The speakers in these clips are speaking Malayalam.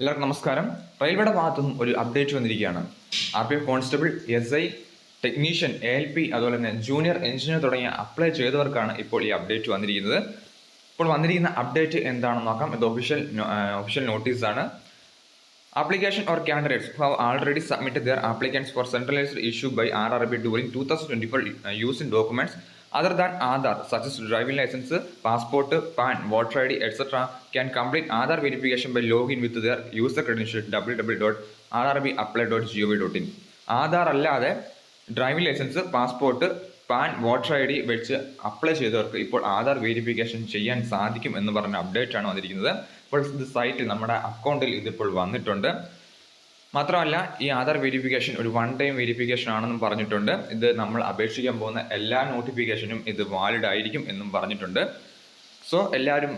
എല്ലാവർക്കും നമസ്കാരം. റെയിൽവേയുടെ ഭാഗത്തുനിന്നും ഒരു അപ്ഡേറ്റ് വന്നിരിക്കുകയാണ്. R P F constable S I technician A L P അതുപോലെ തന്നെ ജൂനിയർ എഞ്ചിനീയർ തുടങ്ങിയ അപ്ലൈ ചെയ്തവർക്കാണ് ഇപ്പോൾ ഈ അപ്ഡേറ്റ് വന്നിരിക്കുന്നത്. ഇപ്പോൾ വന്നിരിക്കുന്ന അപ്ഡേറ്റ് എന്താണെന്ന് നോക്കാം. ഇത് official official നോട്ടീസാണ് thousand or for use in already their applications for centralized issue by RRB during 2024 uh, using documents other than Aadhaar, such as driving license, passport, PAN, voter ID, etc., can complete Aadhaar verification by login with their user credentials www.rrbapply.gov.in. Aadhaar അല്ലാതെ driving licence passport PAN voter I D വെച്ച് അപ്ലൈ ചെയ്തവർക്ക് ഇപ്പോൾ ആധാർ വെരിഫിക്കേഷൻ ചെയ്യാൻ സാധിക്കും എന്ന് പറഞ്ഞ അപ്ഡേറ്റ് ആണ് വന്നിരിക്കുന്നത് ഇപ്പോൾ ഇത് സൈറ്റിൽ നമ്മുടെ അക്കൗണ്ടിൽ ഇതിപ്പോൾ വന്നിട്ടുണ്ട് മാത്രമല്ല ഈ ആധാർ വെരിഫിക്കേഷൻ ഒരു വൺ ടൈം വെരിഫിക്കേഷൻ ആണെന്നും പറഞ്ഞിട്ടുണ്ട്. ഇത് നമ്മൾ അപേക്ഷിക്കാൻ പോകുന്ന എല്ലാ നോട്ടിഫിക്കേഷനും ഇത് വാലിഡ് ആയിരിക്കും എന്നും പറഞ്ഞിട്ടുണ്ട്. സോ എല്ലാവരും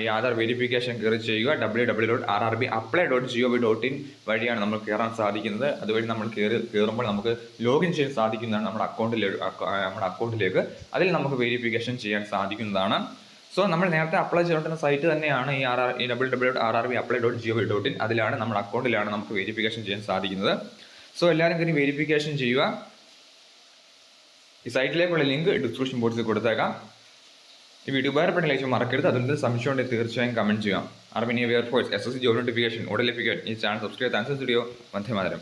ഈ ആധാർ വെരിഫിക്കേഷൻ കയറി ചെയ്യുക. W W dot R R B apply dot G O V dot in വഴിയാണ് നമ്മൾ കയറാൻ സാധിക്കുന്നത്. അതുവഴി നമ്മൾ കയറി കയറുമ്പോൾ നമുക്ക് ലോഗിൻ ചെയ്യാൻ സാധിക്കുന്നതാണ് നമ്മുടെ അക്കൗണ്ടിലേക്ക് നമ്മുടെ അക്കൗണ്ടിലേക്ക് അതിൽ നമുക്ക് വെരിഫിക്കേഷൻ ചെയ്യാൻ സാധിക്കുന്നതാണ്. സോ നമ്മൾ നേരത്തെ അപ്ലൈ ചെയ്തിട്ടുള്ള സൈറ്റ് തന്നെയാണ് ഈ ആർ ആർ ഈ W W dot R R B apply dot G O V dot in അതിലാണ് നമ്മുടെ അക്കൗണ്ടിലാണ് നമുക്ക് വെരിഫിക്കേഷൻ ചെയ്യാൻ സാധിക്കുന്നത്. സോ എല്ലാവരും കയറി വെരിഫിക്കേഷൻ ചെയ്യുക. ഈ സൈറ്റിലേക്കുള്ള ലിങ്ക് ഡിസ്ക്രിപ്ഷൻ ബോക്സിൽ കൊടുത്തേക്കാം. ഈ വീഡിയോ ഉപകാരപ്പെട്ട ലൈഫ് മറക്കരുത്. അതിൽ സംശയം ഉണ്ടെങ്കിൽ തീർച്ചയായും കമന്റ് ചെയ്യാം. അർമിനിയ wear force S S job notification ഉടൻ ലഭിക്കാൻ ഈ ചാനൽ സബ്സ്ക്രൈബ് താങ്ക്സ് സ്റ്റുഡിയോ മധ്യമാതരം